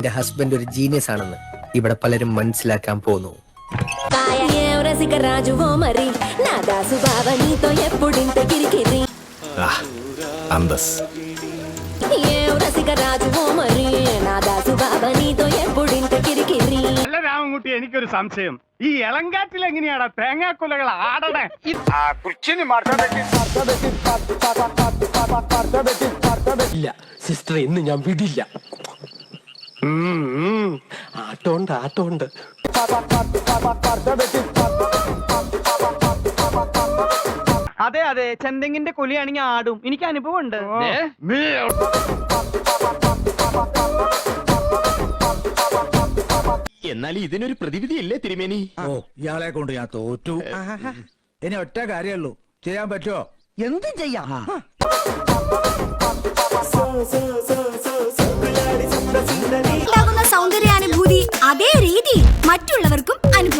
എന്റെ ഹസ്ബൻഡ് ഒരു ജീനിയസ് ആണെന്ന് ഇവിടെ പലരും മനസ്സിലാക്കാൻ പോകുന്നു അല്ല എനിക്കൊരു സംശയം. ഈ ഇളങ്കാറ്റിൽ എങ്ങനെയാടാ തേങ്ങാക്കുലകൾ ആടണേ? ഇല്ല സിസ്റ്റർ ഇന്ന് ഞാൻ വിടില്ല. ആട്ടോണ്ട് അതെ അതെ. ചെന്തെങ്ങിന്റെ കൊലിയാണെങ്കിൽ ആടും. എനിക്ക് അനുഭവം ഉണ്ട് എന്നാൽ ഇതിനൊരു പ്രതിവിധി ഇല്ലേ തിരുമേനി? ഓ ഇയാളെ കൊണ്ട് ഞാൻ തോറ്റു. ഇനി ഒറ്റ കാര്യമുള്ളൂ. ചെയ്യാൻ പറ്റുമോ എന്തും ചെയ്യാം.